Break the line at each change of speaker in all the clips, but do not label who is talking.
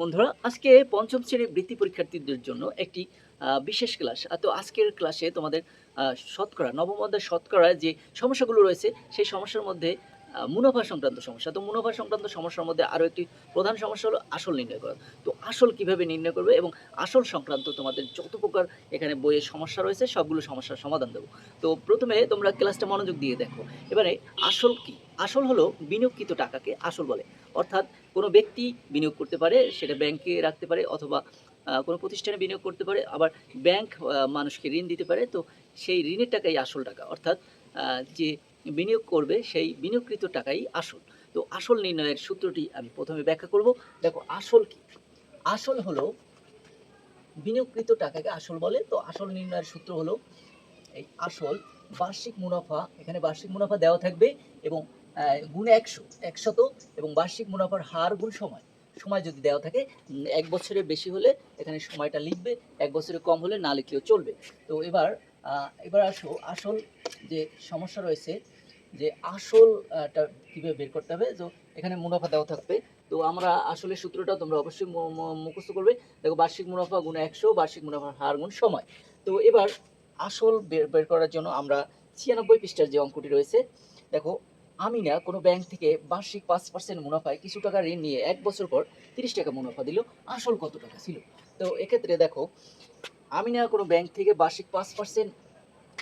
বন্ধুরা, আজকে পঞ্চম শ্রেণির বৃত্তি পরীক্ষার্থীদের জন্য একটি বিশেষ ক্লাস তো আজকের ক্লাসে তোমাদের শতকরা, নবম অধ্যায় শতকরা যে সমস্যাগুলো রয়েছে, সেই সমস্যার মধ্যে মুনাফা সংক্রান্ত সমস্যা। তো মুনাফা সংক্রান্ত সমস্যার মধ্যে আরও একটি প্রধান সমস্যা হলো আসল নির্ণয় করা। তো আসল কীভাবে নির্ণয় করবে এবং আসল সংক্রান্ত তোমাদের যত প্রকার এখানে বইয়ের সমস্যা রয়েছে, সবগুলো সমস্যার সমাধান দেবো। তো প্রথমে তোমরা ক্লাসটা মনোযোগ দিয়ে দেখো। এবারে আসল কি? আসল হলো বিনিয়োগকৃত টাকাকে আসল বলে। অর্থাৎ কোনো ব্যক্তি বিনিয়োগ করতে পারে, সেটা ব্যাংকে রাখতে পারে অথবা কোনো প্রতিষ্ঠানে বিনিয়োগ করতে পারে, আবার ব্যাংক মানুষকে ঋণ দিতে পারে, তো সেই ঋণের টাকাই আসল টাকা। অর্থাৎ যে বিনিয়োগ করবে সেই বিনিয়োগকৃত টাকাই আসল। তো আসল নির্ণয়ের সূত্রটি আমি প্রথমে ব্যাখ্যা করব। দেখো, আসল কি? আসল হলো বিনিয়োগকৃত টাকাকে আসল বলে, তো আসল নির্ণয়ের সূত্র হলো এই আসল বার্ষিক মুনাফা, এখানে বার্ষিক মুনাফা দেওয়া থাকবে এবং গুণ একশো একশত এবং বার্ষিক মুনাফার হার গুণ সময়। সময় যদি দেওয়া থাকে এক বছরের বেশি হলে এখানে সময়টা লিখবে এক বছরের কম হলে না লিখলেও চলবে। তো এবার এবার আসো আসল যে সমস্যা রয়েছে যে আসল আহ, টা কীভাবে বের করতে হবে তো এখানে মুনাফা দেওয়া থাকবে। তো আমরা আসলে সূত্রটা তোমরা অবশ্যই মুখস্থ করবে। দেখো বার্ষিক মুনাফা গুণ একশো বার্ষিক মুনাফার হার গুণ সময়। তো এবার আসল বের বের করার জন্য আমরা ছিয়ানব্বই পৃষ্ঠার যে অঙ্কটি রয়েছে দেখো আমি না কোনো ব্যাংক থেকে বার্ষিক পাঁচ পার্সেন্ট মুনাফায় কিছু টাকা ঋণ নিয়ে এক বছর পর তিরিশ টাকা মুনাফা দিল। আসল কত টাকা ছিল? তো এক্ষেত্রে দেখো আমি না কোনো ব্যাংক থেকে বার্ষিক পাঁচ পার্সেন্ট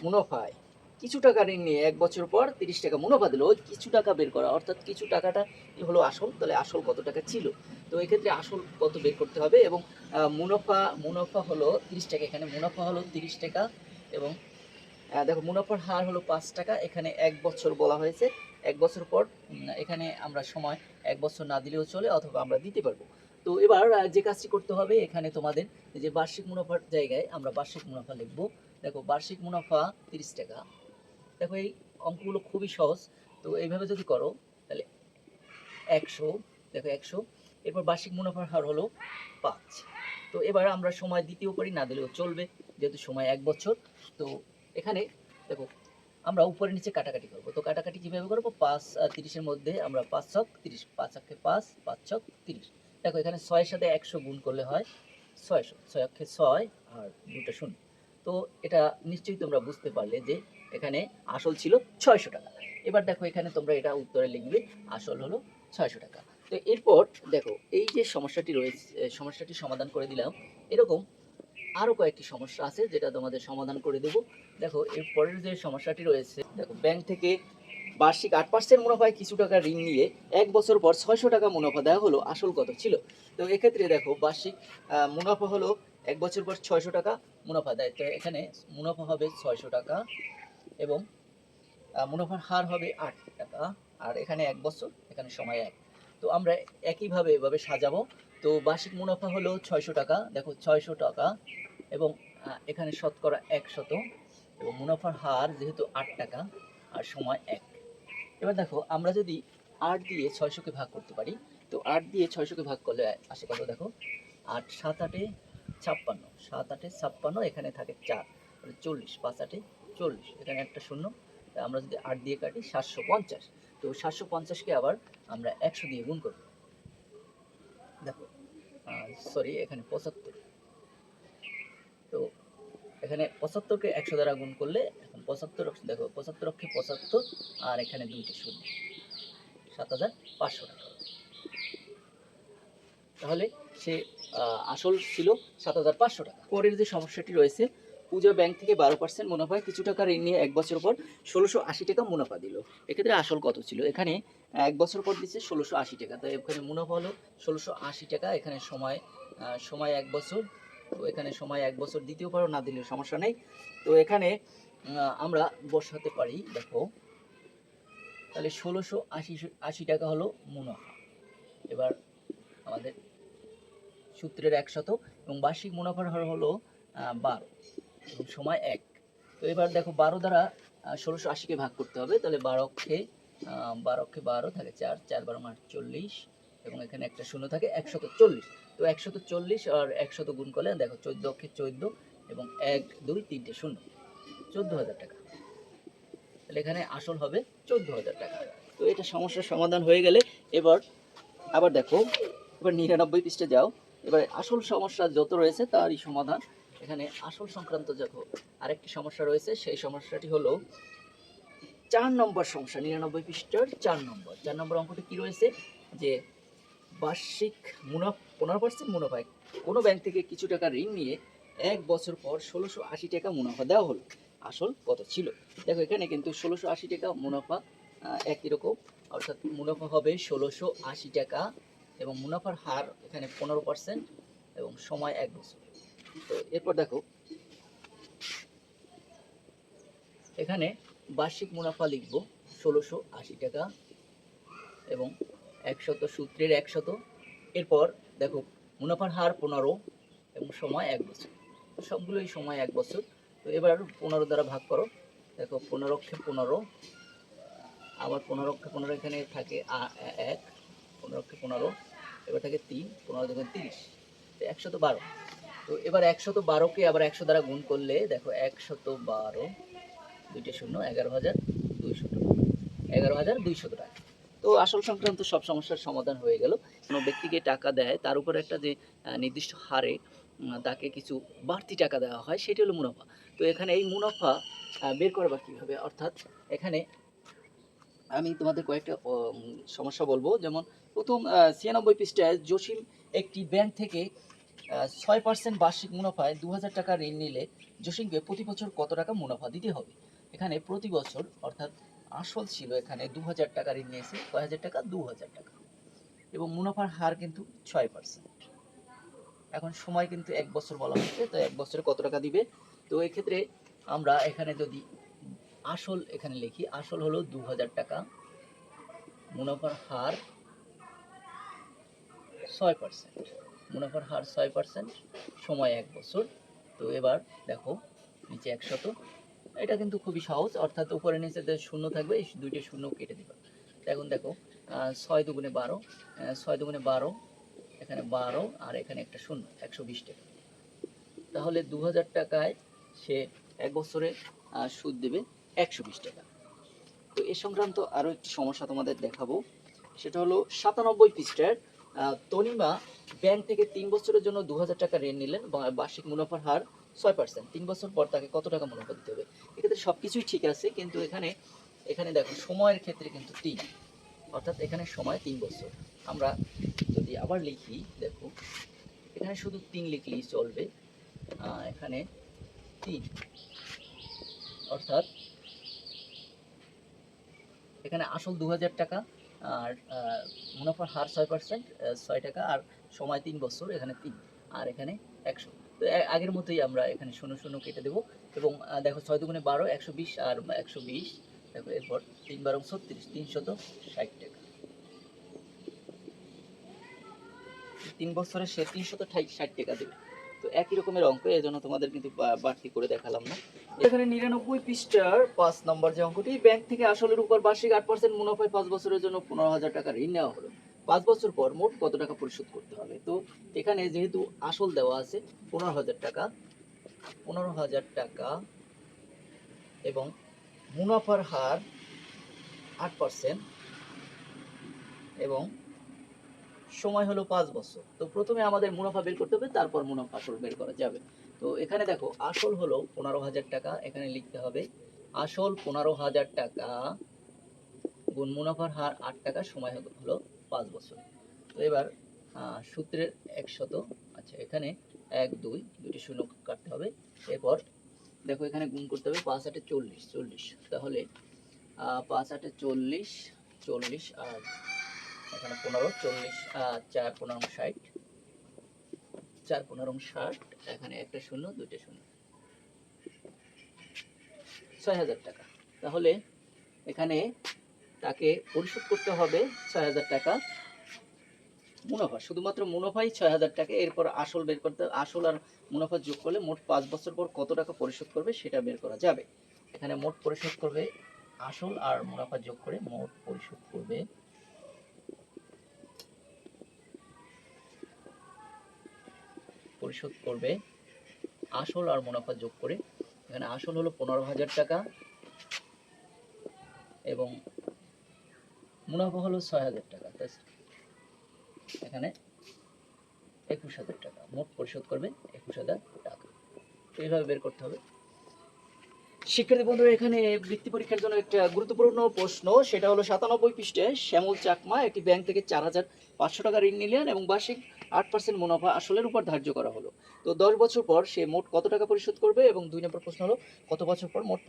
মুনাফায় কিছু টাকা ঋণ নিয়ে এক বছর পর তিরিশ টাকা মুনাফা দিল। ওই কিছু টাকা বের করা, অর্থাৎ কিছু টাকাটা হলো আসল, তাহলে আসল কত টাকা ছিল? তো এক্ষেত্রে আসল কত বের করতে হবে এবং মুনাফা মুনাফা হলো তিরিশ টাকা, এখানে মুনাফা হলো তিরিশ টাকা এবং দেখো মুনাফার হার হলো পাঁচ টাকা, এখানে এক বছর বলা হয়েছে। এক বছর পর এখানে আমরা সময় এক বছর না দিলেও চলে অথবা আমরা দিতে পারব। তো এবার যে কাজটি করতে হবে, এখানে তোমাদের যে বার্ষিক মুনাফার জায়গায় আমরা বার্ষিক মুনাফা লিখব। দেখো, বার্ষিক মুনাফা তিরিশ টাকা। দেখো, এই অঙ্কগুলো খুবই সহজ। তো এইভাবে যদি করো, তাহলে একশো, দেখো একশো। এরপর বার্ষিক মুনাফার হার হলো পাঁচ। তো এবার আমরা সময় দিতেও পারি, না দিলেও চলবে, যেহেতু সময় এক বছর। তো এখানে, দেখো আমরা উপরে নিচে কাটাকাটি করব। তো কাটাকাটি কীভাবে করব? পাঁচ তিরিশের মধ্যে আমরা পাঁচ ছক, তিরিশ, পাঁচ অক্ষে পাঁচ পাঁচ ছক, তিরিশ। দেখো, এখানে ছয়ের সাথে একশো গুণ করলে হয় ছয়শো ছয় অক্ষে ছয় আর দুটো শূন্য। তো এটা নিশ্চয়ই তোমরা বুঝতে পারলে যে এখানে আসল ছিল ছয়শো টাকা। এবার দেখো, এখানে তোমরা এটা উত্তরে লিখবে, আসল হলো ছয়শো টাকা। তো এরপর দেখো, এই যে সমস্যাটি রয়েছে সমস্যাটি সমাধান করে দিলাম। এরকম আরও কয়েকটি সমস্যা আছে যেটা তোমাদের সমাধান করে দেবো। দেখো, এর পরের যে সমস্যাটি রয়েছে, দেখো ব্যাংক থেকে বার্ষিক আট পার্সেন্ট মুনাফায় কিছু টাকা ঋণ নিয়ে এক বছর পর ছয়শো টাকা মুনাফা দেওয়া হলো, আসল কত ছিল। তো এক্ষেত্রে দেখো, বার্ষিক মুনাফা হলো এক বছর পর ছয়শো টাকা মুনাফা দেয়। তো এখানে মুনাফা হবে ছয়শো টাকা এবং মুনাফার হার হবে আট টাকা। আর এখানে এক বছর, এখানে সময় এক। তো আমরা একইভাবে এভাবে সাজাবো। তো বার্ষিক মুনাফা হলো ছয়শো টাকা। দেখো, ছয়শো টাকা এবং এখানে শতকরা একশত এবং মুনাফার হার যেহেতু আট টাকা, আর সময় এক। এবার দেখো, আমরা যদি আট দিয়ে ছয়শোকে ভাগ করতে পারি, তো আট দিয়ে ছয়শোকে ভাগ করলে আসে কত দেখো? আট সাত আটে ছাপ্পান্ন। সাত আটে ছাপ্পান্ন, এখানে থাকে চার। চল্লিশ, পাঁচ আটে চল্লিশ। এখানে একটা শূন্য। আমরা যদি আট দিয়ে কাটি, সাতশো পঞ্চাশ। তো সাতশো পঞ্চাশকে আবার আমরা একশো দিয়ে গুণ করব। দেখো সরি এখানে পঁচাত্তর। তো এখানে পঁচাত্তরকে একশো দ্বারা গুণ করলে এখন পঁচাত্তর দেখো, পঁচাত্তর অক্ষে পঁচাত্তর আর এখানে দুইটি শূন্য। সাত হাজার পাঁচশো টাকা। তাহলে সে আসল ছিল সাত হাজার পাঁচশো টাকা। পরের যে সমস্যাটি রয়েছে, পূজা ব্যাংক থেকে বারো পার্সেন্ট মুনাফায় কিছু টাকা ঋণ নিয়ে এক বছর পর ষোলোশো আশি টাকা মুনাফা দিল। এক্ষেত্রে আসল কত ছিল? এখানে এক বছর পর দিচ্ছে ষোলোশো আশি টাকা। তো এখানে মুনাফা হলো ষোলোশো আশি টাকা। এখানে সময় সময় এক বছর। তো এখানে সময় এক বছর দিতেও পারো, না দিলেও সমস্যা নেই। তো এখানে আমরা বসাতে পারি, দেখো। তাহলে ষোলোশো আশি আশি টাকা হলো মুনাফা। এবার আমাদের সূত্রের একশত এবং বার্ষিক মুনাফার হার হলো বারো সময় এক। তো এবার দেখো, বারো দ্বারা ষোলোশো আশিকে ভাগ করতে হবে। তাহলে বারো আহ, বারো থাকে চার চার বারো মাস চল্লিশ এবং এখানে একটা শূন্য থাকে একশত চল্লিশ। তো একশত চল্লিশ আর একশত গুণ করলে দেখো চোদ্দ অক্ষে চোদ্দ এবং এক দুই তিনটে শূন্য। চোদ্দ হাজার টাকা। তাহলে এখানে আসল হবে চোদ্দ হাজার টাকা। তো এটা সমস্যার সমাধান হয়ে গেলে এবার আবার দেখো এবার নিরানব্বই পৃষ্ঠে যাও। এবার আসল সমস্যা যত রয়েছে তারই সমাধান। এখানে আসল সংক্রান্ত দেখো আরেকটি সমস্যা রয়েছে সেই সমস্যাটি হলো চার নম্বর সমস্যা, নিরানব্বই পৃষ্ঠার চার নম্বর। চার নম্বর অঙ্কটি কি রয়েছে? যে বার্ষিক মুনাফা, পনেরো পার্সেন্ট মুনাফায় কোনো ব্যাংক থেকে কিছু টাকা ঋণ নিয়ে এক বছর পর ষোলোশো আশি টাকা মুনাফা দেওয়া হলো। আসল কত ছিল? দেখো, এখানে কিন্তু ষোলোশো আশি টাকা মুনাফা একই রকম। অর্থাৎ মুনাফা হবে ষোলোশো আশি টাকা এবং মুনাফার হার এখানে পনেরো পার্সেন্ট এবং সময় এক বছর। তো এরপর দেখো, এখানে বার্ষিক মুনাফা লিখব ষোলোশো আশি টাকা এবং একশত সূত্রের একশত। এরপর দেখো, মুনাফার হার পনেরো এবং সময় এক বছর। সবগুলোই সময় এক বছর। তো এবার পনেরো দ্বারা ভাগ করো। দেখো, পনেরোক্ষে পনেরো, আবার পনেরোক্ষে পনেরো এখানে থাকে এক, পনেরোক্ষে পনেরো, এবার থাকে তিন, পনেরো দেখেন তিরিশ। তো একশত বারো। তো এবার একশত বারোকে আবার একশো দ্বারা গুণ করলে, দেখো, একশত বারো দুইটা শূন্য, এগারো হাজার দুইশো টাকা। এগারো হাজার দুইশো টাকা। তো আসল সংক্রান্ত সব সমস্যার সমাধান হয়ে গেল। কোনো ব্যক্তিকে টাকা দেয়, তার উপর একটা যে নির্দিষ্ট হারে তাকে কিছু বাড়তি টাকা দেওয়া হয়, সেটি হলো মুনাফা। তো এখানে এই মুনাফা বের করবা কীভাবে? অর্থাৎ এখানে আমি তোমাদের কয়েকটা সমস্যা বলব। যেমন প্রথম ছিয়ানব্বই পৃষ্ঠায় জসিম একটি ব্যাংক থেকে ছয় পার্সেন্ট বার্ষিক মুনাফায় দু হাজার টাকা ঋণ নিলে জসিমকে প্রতি বছর কত টাকা মুনাফা দিতে হবে? এখানে প্রতি বছর, অর্থাৎ আসল ছিল এখানে দু হাজার টাকা ঋণ নিয়েছে কয় হাজার টাকা? দু হাজার টাকা। এবং মুনাফার হার কিন্তু ছয় পার্সেন্ট এখন সময় কিন্তু এক বছর বলা হচ্ছে, তো এক বছরে কত টাকা দিবে? তো এক্ষেত্রে আমরা এখানে যদি আসল এখানে লিখি, আসল হলো দু হাজার টাকা, মুনাফার হার ছয় পার্সেন্ট মুনাফার হার ছয় পার্সেন্ট সময় এক বছর। তো এবার দেখো, নিচে একশত। এটা কিন্তু খুবই সহজ, অর্থাৎ উপরে নিচে যে শূন্য থাকবে, এই দুইটা শূন্য কেটে দিবা। এখন দেখো ছয় দুগুণে বারো ছয় দুগুণে বারো, এখানে বারো আর এখানে একটা শূন্য, একশো বিশ টাকা। তাহলে দু হাজার টাকায় সে এক বছরে সুদ দেবে একশো বিশ টাকা। তো এ সংক্রান্ত আরও একটি সমস্যা তোমাদের দেখাবো। সেটা হলো সাতানব্বই পৃষ্ঠার তনিমা ব্যাংক থেকে তিন বছরের জন্য দু হাজার টাকা ঋণ নিলেন বার্ষিক মুনাফার হার ছয় পার্সেন্ট তিন বছর পর তাকে কত টাকা মুনাফা দিতে হবে? এক্ষেত্রে সব কিছুই ঠিক আছে, কিন্তু এখানে এখানে দেখো, সময়ের ক্ষেত্রে কিন্তু তিন। অর্থাৎ এখানে সময় তিন বছর। আমরা যদি আবার লিখি, দেখো, এখানে শুধু তিন লিখলেই চলবে। এখানে তিন। অর্থাৎ, এখানে আসল দু হাজার টাকা, আর মুনাফার হার ছয় পার্সেন্ট ছয় টাকা, আর সময় তিন বছর, এখানে তিন। আর এখানে একশো। আগের মতোই আমরা এখানে শূন্য শূন্য কেটে দেবো। এবং দেখো ছয় দুগুণে বারো, একশো বিশ আর একশো বিশ। দেখো এরপর তিন বারো ছত্রিশ তিনশত ষাট টাকা। তিন বছরে সে তিনশত ষাট টাকা দেবে। তো একই রকমের অঙ্ক এই জন্য তোমাদের কিন্তু বাড়তি করে দেখালাম না। এখানে নিরানব্বই পৃষ্ঠার পাঁচ নম্বর যে অঙ্কটি, ব্যাংক থেকে আসলের উপর বার্ষিক আট পার্সেন্ট মুনাফায় পাঁচ বছরের জন্য পনেরো হাজার টাকা ঋণ নেওয়া হলো। পাঁচ বছর পর মোট কত টাকা পরিশোধ করতে হবে? তো এখানে যেহেতু আসল দেওয়া আছে, পনেরো হাজার টাকা, পনেরো হাজার টাকা এবং মুনাফার হার আট পার্সেন্ট এবং সময় হলো পাঁচ বছর। তো প্রথমে আমাদের মুনাফা বের করতে হবে, তারপর মুনাফা আসল বের করা যাবে। তো এখানে দেখো, আসল হলো পনেরো হাজার টাকা, এখানে লিখতে হবে, আসল পনেরো হাজার টাকা গুণ মুনাফার হার আট টাকা, সময় হলো পাঁচ বছর। তো এবার সূত্রের একশত আচ্ছা এখানে এক, দুই দুটি শূন্য কাটতে হবে। এরপর দেখো এখানে গুণ করতে হবে পাঁচ আটে চল্লিশ চল্লিশ। তাহলে পাঁচ আটে চল্লিশ চল্লিশ আর এখানে পনেরো, চল্লিশ চার পনেরো ষাট। চার পনেরো ষাট, এখানে একটা শূন্য, দুইটা শূন্য। ছয় হাজার টাকা। তাহলে, এখানে তাকে পরিশোধ করতে হবে ছয় হাজার টাকা। মুনাফা, শুধুমাত্র মুনাফাই ছয় হাজার টাকা, এরপর আসল বের করতে, আসল আর মুনাফা যোগ করলে মোট পাঁচ বছর পর কত টাকা পরিশোধ করবে সেটা বের করা যাবে। এখানে মোট পরিশোধ করবে আসল আর মুনাফা যোগ করে মোট পরিশোধ করবে। পরিশোধ করবে আসল আর মুনাফা যোগ করে। এখানে আসল হলো পনেরো হাজার টাকা এবং মুনাফা হলো ছয় হাজার টাকা, তাই এখানে একুশ হাজার টাকা, মোট পরিশোধ করবে একুশ হাজার টাকা। এইভাবে বের করতে হবে। শিক্ষার্থী বন্ধুরা, এখানে বৃত্তি পরীক্ষার জন্য একটা গুরুত্বপূর্ণ প্রশ্ন, সেটা হলো সাতানব্বই পৃষ্ঠে শ্যামল চাকমা একটি ব্যাংক থেকে চার হাজার পাঁচশো টাকা ঋণ নিলেন এবং বার্ষিক আট পার্সেন্ট মুনাফা আসলের উপর ধার্য করা হলো। তো দশ বছর পর সে মোট কত টাকা পরিশোধ করবে এবং দুই নম্বর প্রশ্ন হলো, কত বছর পর মোট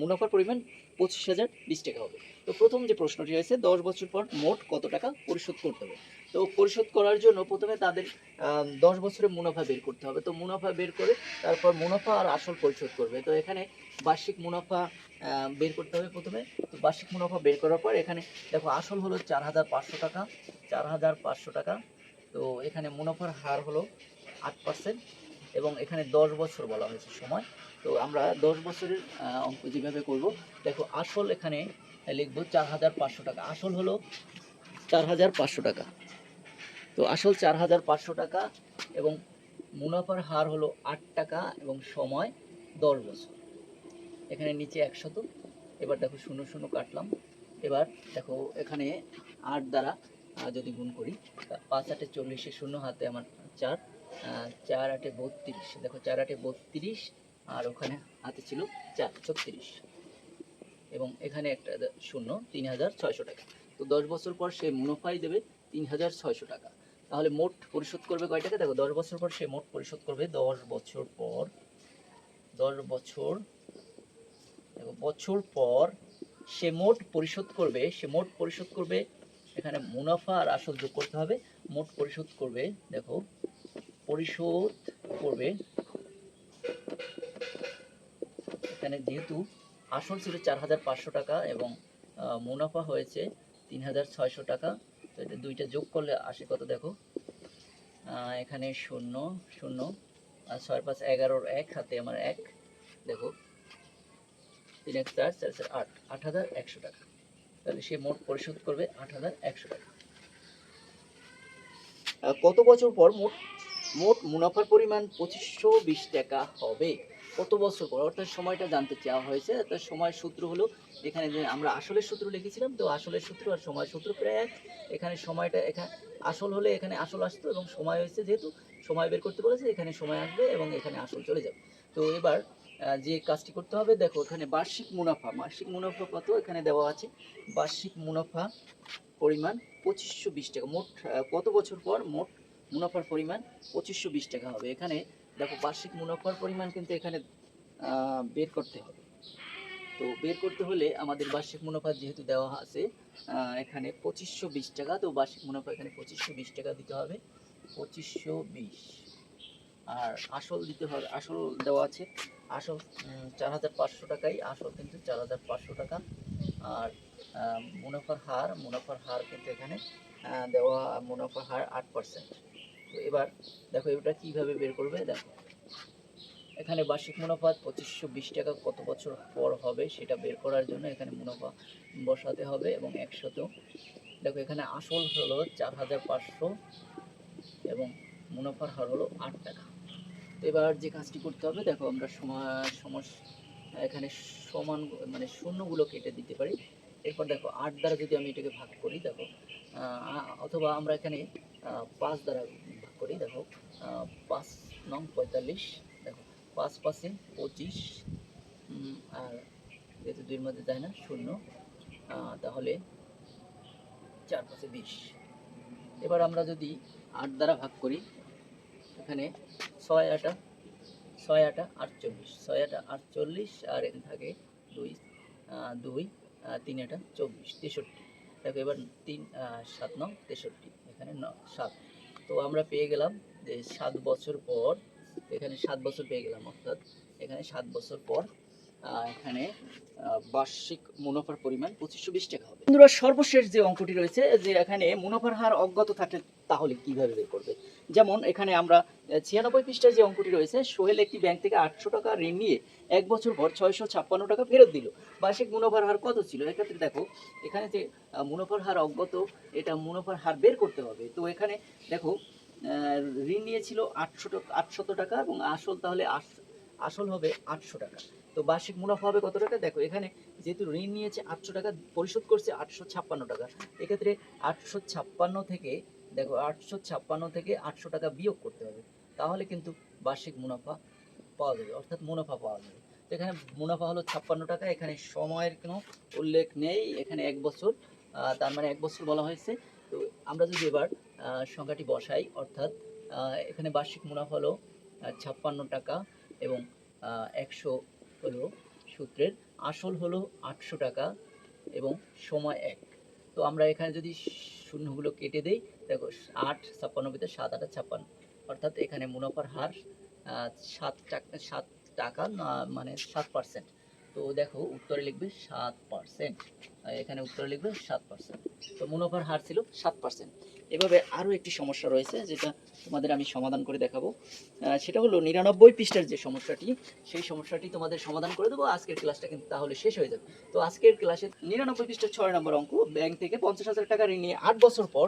মুনাফার পরিমাণ পঁচিশ হাজার বিশ টাকা হবে? তো প্রথম যে প্রশ্নটি হয়েছে, দশ বছর পর মোট কত টাকা পরিশোধ করতে হবে? তো পরিশোধ করার জন্য প্রথমে তাদের দশ বছরের মুনাফা বের করতে হবে। তো মুনাফা বের করে তারপর মুনাফা আর আসল পরিশোধ করবে। তো এখানে বার্ষিক মুনাফা বের করতে হবে প্রথমে। তো বার্ষিক মুনাফা বের করার পর এখানে দেখো, আসল হলো চার হাজার পাঁচশো টাকা, চার হাজার পাঁচশো টাকা। তো এখানে মুনাফার হার হলো আট পার্সেন্ট এবং এখানে দশ বছর বলা হয়েছে সময়। তো আমরা দশ বছরের অঙ্ক যেভাবে করব, দেখো আসল এখানে লিখব চার হাজার পাঁচশো টাকা। আসল হলো চার হাজার পাঁচশো টাকা। তো আসল চার হাজার পাঁচশো টাকা এবং মুনাফার হার হলো আট টাকা এবং সময় দশ বছর। এখানে নিচে একশত এবার দেখো শূন্য শূন্য কাটলাম। এবার দেখো এখানে আট দ্বারা যদি গুণ করি পাঁচ আটে চল্লিশে শূন্য, হাতে আমার চার চার আটে বত্রিশ। দেখো, চার আটে বত্রিশ, আর ওখানে হাতে ছিল চার, ছত্রিশ। এবং এখানে একটা শূন্য, তিন হাজার ছয়শো টাকা। তো দশ বছর পর সে মুনাফাই দেবে তিন হাজার ছয়শো টাকা। তাহলে মোট পরিশোধ করবে কয় টাকা? দেখো, দশ বছর পর সে মোট পরিশোধ করবে দশ বছর পর, দশ বছর বছর পর সে মোট পরিশোধ করবে, সে মোট পরিশোধ করবে এখানে মুনাফা আর আসল যোগ করতে হবে। মোট পরিশোধ করবে, দেখো, পরিশোধ করবে। এখানে যেহেতু আসল ছিল চার হাজার পাঁচশো টাকা এবং মুনাফা হয়েছে তিন হাজার ছয়শো টাকা, তো এটা দুইটা যোগ করলে আসে কত দেখো? এখানে শূন্য শূন্য, আর ছয় পাঁচ এগারোর এক, হাতে আমার এক, দেখো, তিন এক চার চার চার আট আট হাজার একশো টাকা। তাহলে সে মোট পরিশোধ করবে আট হাজার একশো টাকা। কত বছর পর মোট মোট মুনাফার পরিমাণ পঁচিশশো বিশ টাকা হবে? কত বছর পর? অর্থাৎ সময়টা জানতে চাওয়া হয়েছে। অর্থাৎ সময় সূত্র হলো এখানে যে আমরা আসলের সূত্র লিখেছিলাম, তো আসলের সূত্র আর সময় সূত্র প্রায় এক। এখানে সময়টা এখানে আসল হলে এখানে আসল আসতো এবং সময় হয়েছে যেহেতু সময় বের করতে বলেছে, এখানে সময় আসবে এবং এখানে আসল চলে যাবে। তো এবার যে কাজটি করতে হবে, দেখো এখানে বার্ষিক মুনাফা বার্ষিক মুনাফা কত এখানে দেওয়া আছে? বার্ষিক মুনাফা পরিমাণ পঁচিশশো বিশ টাকা। মোট কত বছর পর মোট মুনাফার পরিমাণ পঁচিশশো বিশ টাকা হবে? এখানে দেখো বার্ষিক মুনাফার পরিমাণ কিন্তু এখানে বের করতে হবে। তো বের করতে হলে আমাদের বার্ষিক মুনাফা যেহেতু দেওয়া আছে এখানে পঁচিশশো বিশ টাকা, তো বার্ষিক মুনাফা এখানে পঁচিশশো বিশ টাকা দিতে হবে। পঁচিশশো বিশ। আর আসল দিতে হবে, আসল দেওয়া আছে আসল চার হাজার পাঁচশো টাকাই আসল কিন্তু চার হাজার পাঁচশো টাকা। আর মুনাফার হার মুনাফার হার কিন্তু এখানে দেওয়া, মুনাফার হার আট পার্সেন্ট তো এবার দেখো এটা কীভাবে বের করবে? দেখো। এখানে বার্ষিক মুনাফা পঁচিশশো বিশ টাকা কত বছর পর হবে সেটা বের করার জন্য এখানে মুনাফা বসাতে হবে এবং একশত দেখো এখানে আসল হলো চার হাজার পাঁচশো এবং মুনাফার হার হলো আট টাকা। এবার যে কাজটি করতে হবে, দেখো আমরা সমস্যা এখানে সমান মানে শূন্যগুলো কেটে দিতে পারি। এরপর দেখো আট দ্বারা যদি আমি এটাকে ভাগ করি, দেখো অথবা আমরা এখানে পাঁচ দ্বারা ভাগ করি, দেখো পাঁচ নং পঁয়তাল্লিশ, দেখো, পাঁচ পাঁচে পঁচিশ আর যেহেতু দুইয়ের মধ্যে যায় না, শূন্য তাহলে চার পাঁচে বিশ। এবার আমরা যদি আট দ্বারা ভাগ করি এখানে ছয় আটা ছয় আটা আটচল্লিশ, ছয় আটা আটচল্লিশ আর এখানে থাকে দুই দুই তিন আটা চব্বিশ, তেষট্টি। দেখো এবার তিন সাত নং তেষট্টি, এখানে ন, সাত। তো আমরা পেয়ে গেলাম যে সাত বছর পর, এখানে সাত বছর পেয়ে গেলাম অর্থাৎ এখানে সাত বছর পর এখানে বার্ষিক মুনাফার পরিমাণ পঁচিশশো বিশ টাকা হবে। বন্ধুরা সর্বশেষ যে অঙ্কটি রয়েছে, যে এখানে মুনাফার হার অজ্ঞাত থাকে তাহলে কীভাবে বের করবে? যেমন এখানে আমরা ছিয়ানব্বই পৃষ্ঠায় যে অঙ্কটি রয়েছে, সোহেল একটি ব্যাংক থেকে আটশো টাকা ঋণ নিয়ে এক বছর পর ছয়শো ছাপ্পান্ন টাকা ফেরত দিল। বার্ষিক মুনাফার হার কত ছিল? এক্ষেত্রে দেখো, এখানে যে মুনাফার হার অজ্ঞাত, এটা মুনাফার হার বের করতে হবে। তো এখানে দেখো ঋণ নিয়েছিল আটশো টাকা আটশত টাকা এবং আসল তাহলে আসল হবে আটশো টাকা। তো বার্ষিক মুনাফা হবে কত টাকা? দেখো, এখানে যেহেতু ঋণ নিয়েছে আটশো টাকা, পরিশোধ করছে আটশো ছাপ্পান্ন টাকা। এক্ষেত্রে আটশো ছাপ্পান্ন থেকে দেখো আটশো ছাপ্পান্ন থেকে আটশো টাকা বিয়োগ করতে হবে। তাহলে কিন্তু বার্ষিক মুনাফা পাওয়া যাবে, অর্থাৎ মুনাফা পাওয়া যাবে। তো এখানে মুনাফা হলো ছাপ্পান্ন টাকা, এখানে সময়ের কোনো উল্লেখ নেই, এখানে এক বছর তার মানে এক বছর বলা হয়েছে। তো আমরা যদি এবার সংখ্যাটি বসাই, অর্থাৎ এখানে বার্ষিক মুনাফা হলো ছাপ্পান্ন টাকা এবং একশো হলো সূত্রের আসল হলো আটশো টাকা এবং সময় এক। তো আমরা এখানে যদি শূন্যগুলো কেটে দেই দেখো আট, ছাপ্পান্ন ভিতরে সাত, আটে ছাপ্পান্ন। অর্থাৎ এখানে মুনাফার হার সাত টাকা সাত টাকা মানে সাত পার্সেন্ট তো দেখো, উত্তরে লিখবে সাত পার্সেন্ট এখানে উত্তরে লিখবে সাত পার্সেন্ট তো মুনাফার হার ছিল সাত পার্সেন্ট এভাবে আরও একটি সমস্যা রয়েছে, যেটা তোমাদের আমি সমাধান করে দেখাবো। সেটা হলো নিরানব্বই পৃষ্ঠার যে সমস্যাটি, সেই সমস্যাটি তোমাদের সমাধান করে দেবো। আজকের ক্লাসটা কিন্তু তাহলে শেষ হয়ে যাবে। তো আজকের ক্লাসে নিরানব্বই পৃষ্ঠার ছয় নম্বর অঙ্ক, ব্যাংক থেকে পঞ্চাশ হাজার টাকা ঋণ নিয়ে আট বছর পর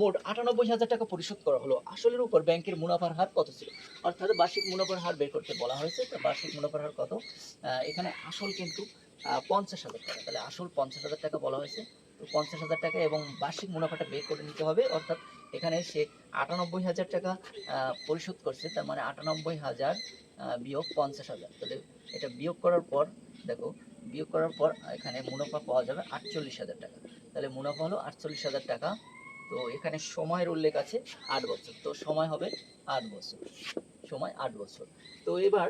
মোট আটানব্বই হাজার টাকা পরিশোধ করা হলো। আসলের উপর ব্যাংকের মুনাফার হার কত ছিল? অর্থাৎ বার্ষিক মুনাফার হার বের করতে বলা হয়েছে। তো বার্ষিক মুনাফার হার কত? এখানে আসল কিন্তু পঞ্চাশ হাজার টাকা। তাহলে আসল পঞ্চাশ হাজার টাকা বলা হয়েছে। তো পঞ্চাশ হাজার টাকা এবং বার্ষিক মুনাফাটা বের করে নিতে হবে। অর্থাৎ এখানে সে আটানব্বই হাজার টাকা পরিশোধ করছে, তার মানে আটানব্বই হাজার বিয়োগ পঞ্চাশ হাজার। তাহলে এটা বিয়োগ করার পর, দেখো, বিয়োগ করার পর এখানে মুনাফা পাওয়া যাবে আটচল্লিশ হাজার টাকা। তাহলে মুনাফা হলো আটচল্লিশ হাজার টাকা। তো এখানে সময়ের উল্লেখ আছে, আট বছর। তো সময় হবে আট বছর। সময় আট বছর। তো এবার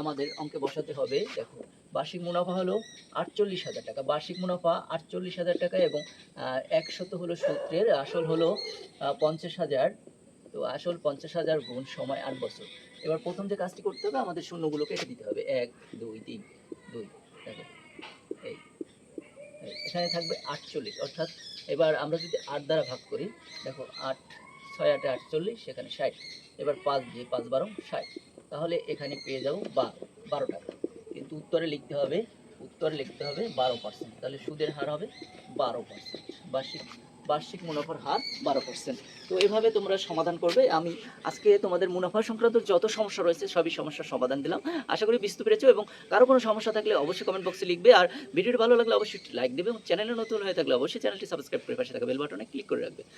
আমাদের অঙ্কে বসাতে হবে, দেখো বার্ষিক মুনাফা হলো আটচল্লিশ হাজার টাকা। বার্ষিক মুনাফা আটচল্লিশ হাজার টাকা এবং একশত হলো সূত্রের আসল হলো পঞ্চাশ হাজার। তো আসল পঞ্চাশ হাজার গুণ সময় আট বছর। এবার প্রথম যে কাজটি করতে হবে আমাদের শূন্যগুলো কেটে দিতে হবে। এক দুই তিন দুই এই, এখানে থাকবে আটচল্লিশ। অর্থাৎ এবার আমরা যদি আট দ্বারা ভাগ করি দেখো আট ছয় আটে আটচল্লিশ সেখানে ষাট। এবার পাঁচ দিয়ে পাঁচ বারো ষাট। তাহলে এখানে পেয়ে যাব বারো বারো টাকা। কিন্তু উত্তরে লিখতে হবে, উত্তরে লিখতে হবে বারো পার্সেন্ট তাহলে সুদের হার হবে বারো পার্সেন্ট বার্ষিক বার্ষিক মুনাফার হার বারো পার্সেন্ট তো এভাবে তোমরা সমাধান করবে। আমি আজকে তোমাদের মুনাফা সংক্রান্ত যত সমস্যা রয়েছে, সবই সমস্যার সমাধান দিলাম। আশা করি বুঝতে পেরেছ এবং কারও কোনো সমস্যা থাকলে অবশ্যই কমেন্ট বক্সে লিখবে। আর ভিডিওটি ভালো লাগলে অবশ্যই লাইক দেবে এবং চ্যানেলে নতুন হয়ে থাকলে অবশ্যই চ্যানেলটি সাবস্ক্রাইব করে পাশে থাকা বেল বাটনে ক্লিক করে রাখবে।